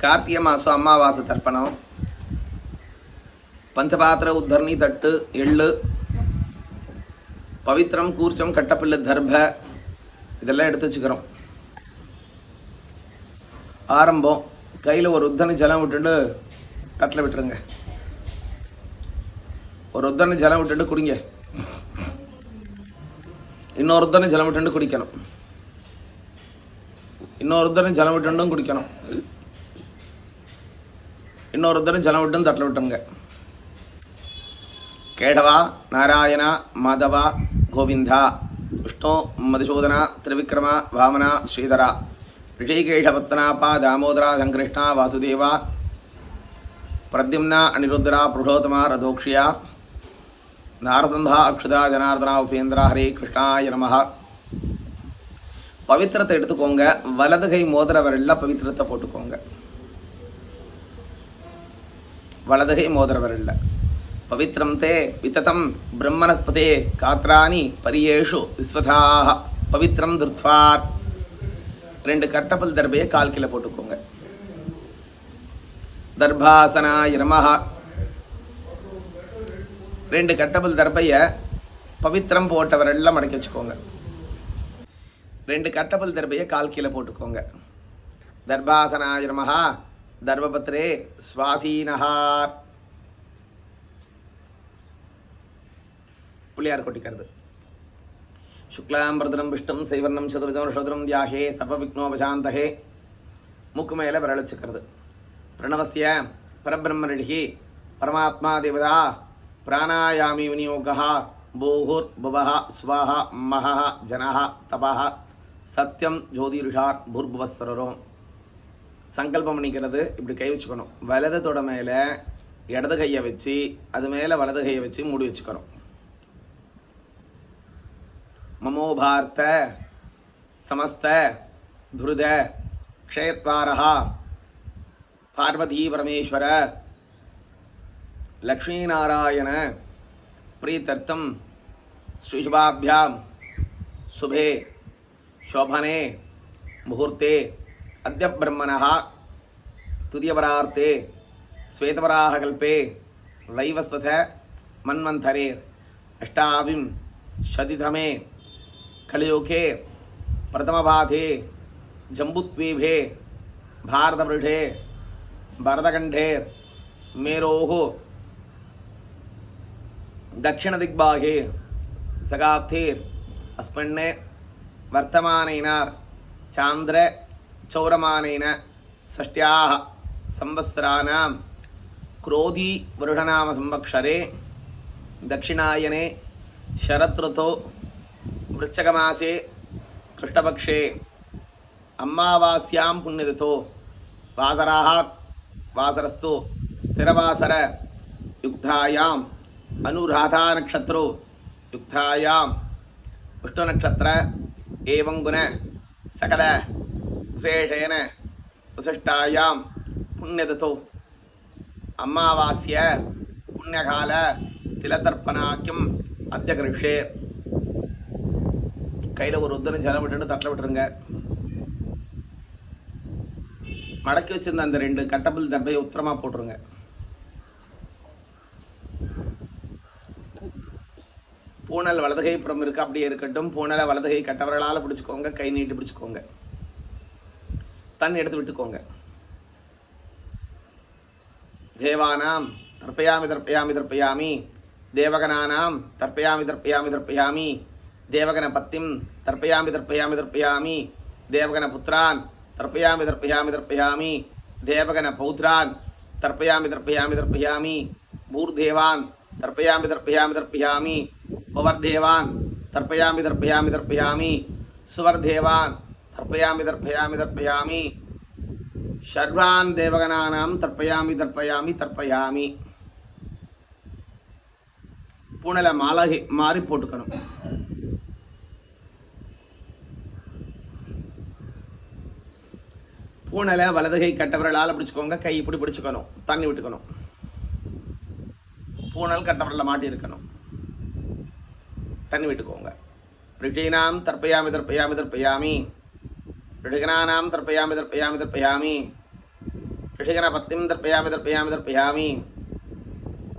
కార్తీక మాసం అమావాస తర్పణం పంచపాత్ర ఉద్ధరణి తట్టు ఎళ్ళు பவித்திரம் கூர்ச்சம் கட்டப்பிள்ளை தர்ப இதெல்லாம் எடுத்து வச்சுக்கிறோம் ஆரம்பம் கையில் ஒரு உத்தனை ஜலம் விட்டுட்டு தட்டில் விட்டுருங்க ஒரு உத்தனை ஜலம் விட்டுட்டு குடிங்க இன்னொரு உத்தனை ஜலம் விட்டுட்டு குடிக்கணும் இன்னொரு உத்தனை ஜலம் விட்டுட்டும் குடிக்கணும் இன்னொருத்தரும் ஜலம் விட்டும் தட்டில் விட்டுருங்க. கேடவா நாராயணா மாதவா கோவிந்தா விஷ்ணு மதுசூதனா திரிவிக்ரமா வாமனா ஸ்ரீதரா. ரிஷிகேஷபத்னாப்பா தாமோதரா சங்கிருஷ்ணா வாசுதேவா பிரத்யும்னா அனிருத்ரா புருஷோத்தமா ரதோக்ஷியா நாரசம்பா அக்ஷுதா ஜனார்தனா உபேந்திரா ஹரே கிருஷ்ணாய நமஹ. பவித்திரத்தை எடுத்துக்கோங்க. வலது கை மோதிர விரல்ல பவித்திரத்தை போட்டுக்கோங்க. வலதுகை மோதுறவர் இல்லை. பவித்ரம் தே வித்ததம் பிரம்மணஸ்பதே காத்ராணி பரியேஷு விஸ்வதாக பவித்ரம் துர்த்வார். ரெண்டு கட்டப்பல் தர்பையை கால் கீழே போட்டுக்கோங்க. தர்பாசனாய நமஹ. ரெண்டு கட்டப்பல் தர்பைய பவித்திரம் போட்டவரெல்லாம் மடக்கி வச்சுக்கோங்க. ரெண்டு கட்டப்பல் தர்பையை கால் கீழே போட்டுக்கோங்க. தர்பாசனாய தர்மபத்ரே சுவாசீனஹா. சுவாசீனஹார் பிள்ளையார் கொட்டிக்கிறது. சுக்லாம்பரதனம் விஷ்ணும் சைவர்ணம் சதுர்ஜம் ஷதுரம் தியாகே சர்வ விக்னோபசாந்தகே மூக்கு மேலே விரலிச்சுக்கிறது. பிரணவசிய பரபிரம்மரிஷி பரமாத்மா தேவதா பிராணாயாமி விநியோகா பூஹுர் புவஹா ஸ்வஹ மகா ஜனஹா தபஹா சத்யம் ஜோதிருஷா பூர்புவஸ்வரரும் சங்கல்பம் பண்ணிக்கிறது இப்படி கை வச்சுக்கணும் வலது தொட மேலே இடது கையை வச்சு அது மேலே வலது கையை வச்சு மூடி வச்சுக்கணும் ममो भारत समस्त धुरुद क्षयत्वारः पार्वती परमेश्वर लक्ष्मीनारायण प्रीत्यर्थं श्रीशुभाभ्यां शुभे शोभने मुहूर्ते अद्यब्रह्मणः तुर्यपरार्थे श्वेतवराहकल्पे वैवस्वथ मन्वन्थरेर् अष्टाविं शतितमे कलियुगे प्रथमपाधे जम्बुद्वीपे भारतपृष्ठे भरतखण्डे मेरोः दक्षिणदिग्बाहे सगाब्धेर् अस्मिन् वर्तमानेनार्, चान्द्र चान्द्रचौरमानेन षष्ट्याः संवत्सराणां क्रोधीवरुढनामसंवत्सरे दक्षिणायने शरदृतौ वृश्चकमासे कृष्णपक्षे अमावास्यां पुण्यतिथौ वासराः वासरस्तु स्थिरवासरयुक्तायाम् अनुराधानक्षत्रो युक्तायां विष्णुनक्षत्र एवं गुण सकल விசேஷேன வசிஷ்டாயாம் புண்ணியதோ அமாவாசிய புண்ணியகால திலதர்ப்பணாக்கியம் அத்தியகிருஷே கையில் ஒரு உத்தரம் ஜலம் விட்டுட்டு தட்டில் விட்டுருங்க. மடக்கி வச்சிருந்த அந்த ரெண்டு கட்டபில் தப்பையை உத்தரமாக போட்டுருங்க. பூனல் வலதுகை புறம் இருக்குது அப்படியே இருக்கட்டும். பூனலை வலதுகை கட்டவர்களால் பிடிச்சிக்கோங்க கை நீட்டி பிடிச்சிக்கோங்க. தன் எடுத்து விட்டுக்கோங்க. தேவானாம் தர்ப்பயாமி தர்ப்பயாமி தர்ப்பயாமி. தேவகனானாம் தர்ப்பயாமி தர்ப்பயாமி தர்ப்பயாமி. தேவகன பத்திம் தர்ப்பயாமி தர்ப்பயாமி தர்ப்பயாமி. தேவகன புத்திரான் தர்ப்பயாமி தர்ப்பயாமி தர்ப்பயாமி. தேவகன பௌத்ரான் தர்ப்பயாமி தர்ப்பயாமி தர்ப்பயாமி. பூர்தேவான் தர்ப்பயாமி தர்ப்பயாமி தர்ப்பயாமி. பவர்தேவான் தர்ப்பயாமி தர்ப்பயாமி தர்ப்பயாமி. சுவர்தேவான் தர்ப்பயாமி தர்ப்பயாமி தர்ப்பயாமி. ஷர்வான் தேவகனானாம் தர்ப்பயாமி தர்ப்பயாமி தர்ப்பயாமி பூனலை மாலகை மாறி போட்டுக்கணும். பூனலை வலதுகை கட்டவர்களால் பிடிச்சுக்கோங்க கை இப்படி பிடிச்சுக்கணும் தண்ணி விட்டுக்கணும். பூனல் கட்டவரில் மாட்டி இருக்கணும். தண்ணி விட்டுக்கோங்க. ரிட்டீனாம் தர்ப்பயாமி தர்ப்பயாமி தர்ப்பயாமி. ऋषिगणानां तर्पयामि पत्नी तर्पयामि। ऋषिगणपत्नीं तर्पयामि तर्पयामि तर्पयामि।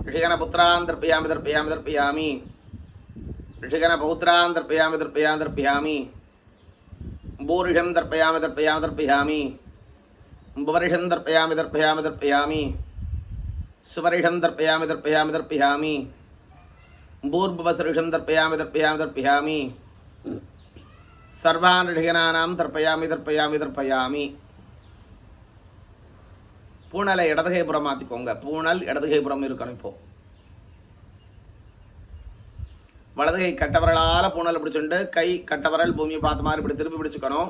ऋषिगणपुत्रान् तर्पयामि तर्पयामि तर्पयामि। ऋषिगणपौत्रान् तर्पयामि तर्पयामि तर्पया भूरिषं तर्पयामि तर्पयामि तर्पयामि। भुवरिषं तर्पया तर्पयामि तर्पयामि। सुवरिषं तर्पया तर्पयामि तर्पयामि। भूर्भुवसरिषं तर्पयामि तर्पयामि तर्पयामि। சர்வானிடிகனானாம் தர்ப்பயாமி தர்ப்பயாமி தர்ப்பயாமி. பூனலை இடதுகைபுறம் மாற்றிக்கோங்க பூனல் இடதுகைபுறம் இருக்கணும் இப்போ. வலதுகை கட்டவரலால் பூனலை பிடிச்சுண்டு கை கட்டவரல் பூமியை பார்த்த மாதிரி இப்படி திருப்பி பிடிச்சுக்கணும்.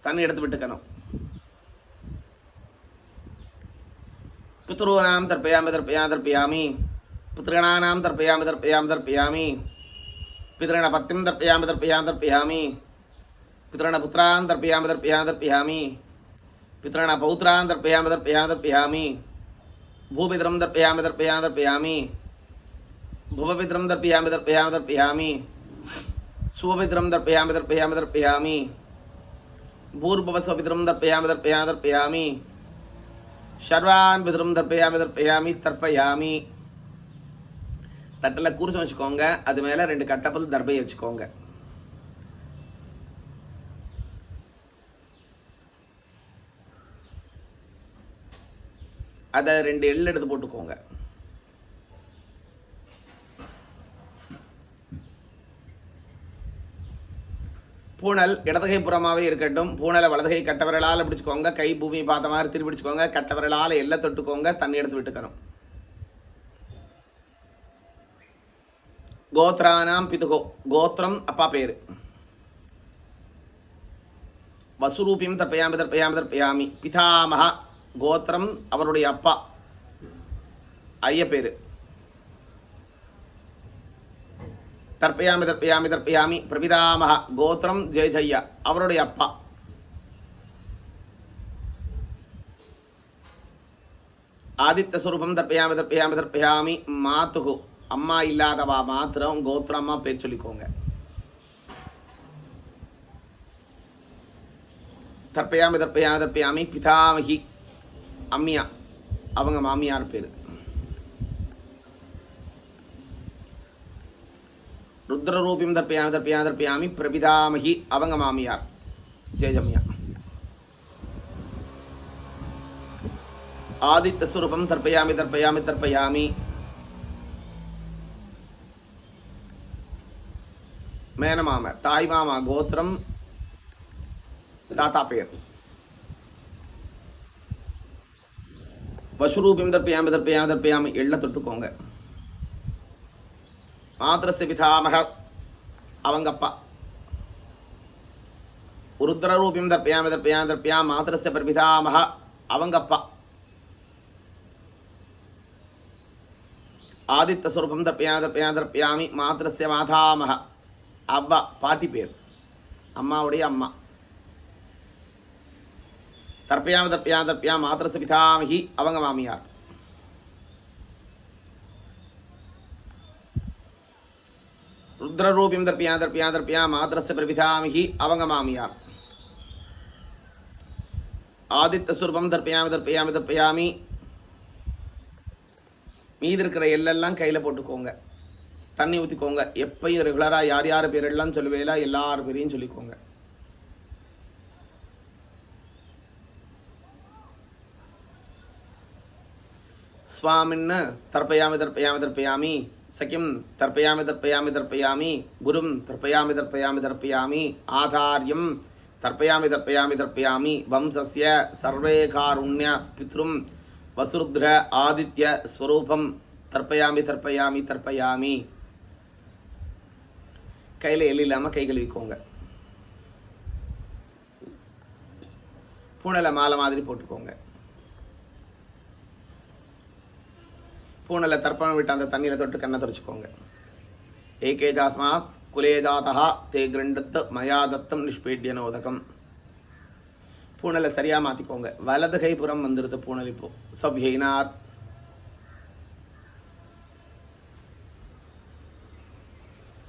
தண்ணி எடுத்து விட்டுக்கணும். பித்ருவனாம் தர்ப்பயாமி தர்ப்பயா தர்ப்பயாமி. பித்ருகணானாம் தற்பயாமி தர்ப்பயாமி தர்ப்பயாமி. पितृण पत्नी दर्पयाम तर्पयामि तर्पयामि। पितृण पुत्रन दर्पयाम तर्पयामि तर्पयामि। पितृण पौत्रन दर्पयाम तर्पयामि तर्पयामि। भूपितरं दर्पयाम तर्पयामि तर्पयामि। भुवपितरं तर्पयामि तर्पयामि तर्पयामि। सुवपितरं तर्पयामि दर्पयाम तर्पयामि। भूर्भवस्वपितरं तर्पयामि तर्पयामि तर्पयामि। सर्वान् पितरं दर्पयाम तर्पयामि, तर्पयामी। தட்டில் கூர்சம் வச்சுக்கோங்க. அது மேலே ரெண்டு கட்டப்பல் தர்பையை வச்சுக்கோங்க. அதை ரெண்டு எள் எடுத்து போட்டுக்கோங்க. பூனல் இடதுகை புறமாகவே இருக்கட்டும். பூனலை வலதுகை கட்டவரலால் பிடிச்சிக்கோங்க. கை பூமி பார்த்த மாதிரி திருப்பிடிச்சுக்கோங்க. கட்டவரலால் எல்லை தொட்டுக்கோங்க. தண்ணி எடுத்து விட்டுக்கணும். கோத்ரானாம் பிதுகோ கோத்திரம் அப்பா பேர் வசுரூபியம் தர்ப்பயாமி தர்ப்பயாமி தர்ப்பயாமி பிதாமக கோத்திரம் அவருடைய அப்பா ஐய பேர் தர்ப்பயாமி தர்ப்பயாமி தர்ப்பயாமி பிரபிதாமக கோத்திரம் ஜெய ஜெய்யா அவருடைய அப்பா ஆதித்ய ஸ்வரூபம் தர்ப்பயாமி தர்ப்பயாமி தர்ப்பயாமி மாத்துகு அம்மா இல்லாதவா மாத்திரம் கோத்திரமா பேர் சொல்லிக்கோங்க. தர்ப்பயாமி தர்ப்பயாமி தர்ப்பயாமி பிதாமகி அம்மியா. அவங்க மாமியார் பேர். ருத்ரரூபியம் தர்ப்பயாமி தர்ப்பயாமி தர்ப்பயாமி பிரபிதாமகி அவங்க மாமியார். ஜெயஜம்யா ஆதித்த சுரூபம் தர்ப்பயாமி தர்ப்பயாமி தர்ப்பயாமி மேனமாம. தாய்மாமா கோத்திரம். தாத்தா பெயர். வசுரூபியம் தர்ப்பயாமி தர்ப்பயாமி தர்ப்பயாமி எள்ள தொட்டுக்கோங்க. மாத்திரச பிதாமக அவங்கப்பா. ருத்ரரூபியம் தர்ப்பயாமி தர்ப்பயாமி தர்ப்பயாமி மாத்திரச பிரபிதாமக அவங்கப்பா. ஆதித்தஸ்வரூபம் தர்ப்பயாமி தர்ப்பயாமி தர்ப்பயாமி மாத்திரஸ்ய மாதாமக. அவ்வா பாட்டி பேர். அம்மாவுடைய அம்மா. தர்ப்பயாம தர்ப்பயாம தர்ப்பயா மாத்திரச பிதாமகி அவங்க மாமியார். ருத்ரரூபியம் தர்ப்பயா தர்ப்பயா தர்ப்பயா மாத்திரச பிரபிதாமிகி அவங்க மாமியார். ஆதித்த சுரூபம் தர்ப்பயாமி தர்ப்பயாமி தர்ப்பயாமி. மீதி இருக்கிற எல்லாம் கையில் போட்டுக்கோங்க. தண்ணி ஊற்றிக்கோங்க எப்பயும் ரெகுலராக யார் யார் பேரெல்லாம் சொல்லுவேலா எல்லார் பேரையும் சொல்லிக்கோங்க. ஸ்வாமின்னு தர்ப்பயாமி தர்ப்பயாமி தர்ப்பயாமி. சகிம் தர்ப்பயாமி தர்ப்பயாமி தர்ப்பயாமி. குரும் தர்ப்பயாமி தர்ப்பயாமி தர்ப்பயாமி. ஆச்சாரியம் தர்ப்பயாமி தர்ப்பயாமி தர்ப்பயாமி. வம்சஸ்ய சர்வே காருண்ய பித்ரும் வசுருத்ர ஆதித்ய ஸ்வரூபம் தர்ப்பயாமி தர்ப்பயாமி தர்ப்பயாமி. கையில் எள்ளு இல்லாமல் கை கழுவிக்கோங்க. பூனலை மாலை மாதிரி போட்டுக்கோங்க. பூனலை தர்ப்பணம் விட்டு அந்த தண்ணியில் தொட்டு கண்ணை துடைச்சிக்கோங்க. ஏகே ஜாஸ்மாத் குலேஜாதா தே கிரண்டத்து மயாதத்தம் நிஷ்பேட்டியன உதகம் பூனலை சரியாக மாற்றிக்கோங்க வலது கைபுறம் வந்துடுது பூனல் இப்போ. சவ்யைனார்.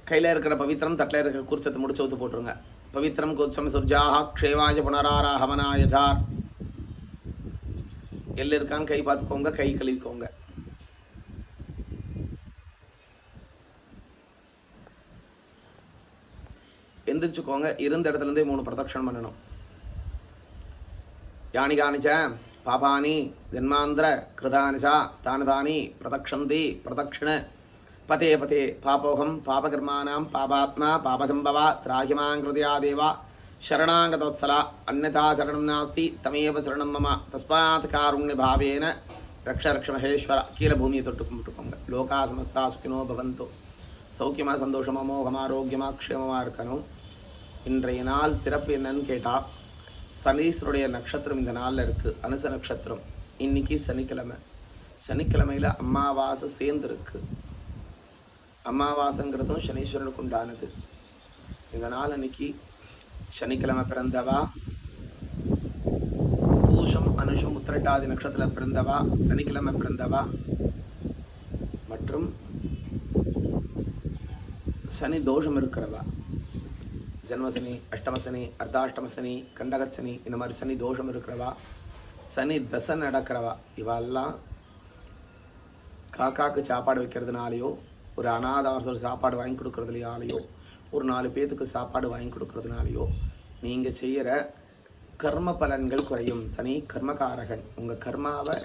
கையில் இருக்கிற பவித்திரம் தட்டில் இருக்கிற குர்ச்சத்தை முடிச்சு ஊத்து போட்டுருங்க. பவித்திரம் குச்சம் சுர்ஜாக க்ஷேமாய புனராராகமனாய ஜார். எல்லு இருக்கான்னு கை பார்த்துக்கோங்க கை கழுவிக்கோங்க. எந்திரிச்சுக்கோங்க இருந்த இடத்துல இருந்தே மூணு பிரதட்சணம் பண்ணணும். யானி காணிச்ச பாபானி ஜென்மாந்திர கிருதானிசா தானதானி பிரதக்ஷந்தி பிரதக்ஷிண பதே பதே பாபோகம் பாபகர்மானாம் பாபாத்மா பாபசம்பவா திராஹிமாங்கிருதியா தேவா சரணாங்கதோத்சலா அன்னதா சரணம் நாஸ்தி தமேவ சரணம் மமா தஸ்மாத் காருண்ய பாவேன ரக்ஷ ரக்ஷ மகேஸ்வர கீழ பூமியை தொட்டு கும்பிட்டுக்கோங்க லோகா சமஸ்தா சுகினோ பவந்தோ சௌக்கியமாக சந்தோஷமாக மோகமாக ஆரோக்கியமாக க்ஷேமமாக இருக்கணும் இன்றைய நாள் சிறப்பு என்னன்னு கேட்டால் சனீஸ்வருடைய நட்சத்திரம் இந்த நாளில் இருக்குது அனுச நட்சத்திரம். இன்றைக்கி சனிக்கிழமை. சனிக்கிழமையில் அம்மாவாசை சேர்ந்துருக்கு. அமாவாசைங்கிறதும் சனீஸ்வரனுக்கு உண்டானது இந்த அன்னைக்கு சனிக்கிழமை பிறந்தவா? பூஷம் அனுஷம் உத்திரட்டாதி நட்சத்திரத்தில் பிறந்தவா? சனிக்கிழமை பிறந்தவா? மற்றும் சனி தோஷம் இருக்கிறவா? ஜென்மசனி அஷ்டமசனி அர்த்தாஷ்டமசனி கண்டகச்சனி இந்த மாதிரி சனி தோஷம் இருக்கிறவா? சனி தசை நடக்கிறவா? இவெல்லாம் காக்காக்கு சாப்பாடு வைக்கிறதுனாலையோ ஒரு அனாதாரத்தில் சாப்பாடு வாங்கி கொடுக்கறதுலையாலையோ ஒரு நாலு பேத்துக்கு சாப்பாடு வாங்கி கொடுக்கறதுனாலையோ நீங்கள் செய்கிற கர்ம பலன்கள் குறையும். சனி கர்மகாரகன் உங்கள் கர்மாவை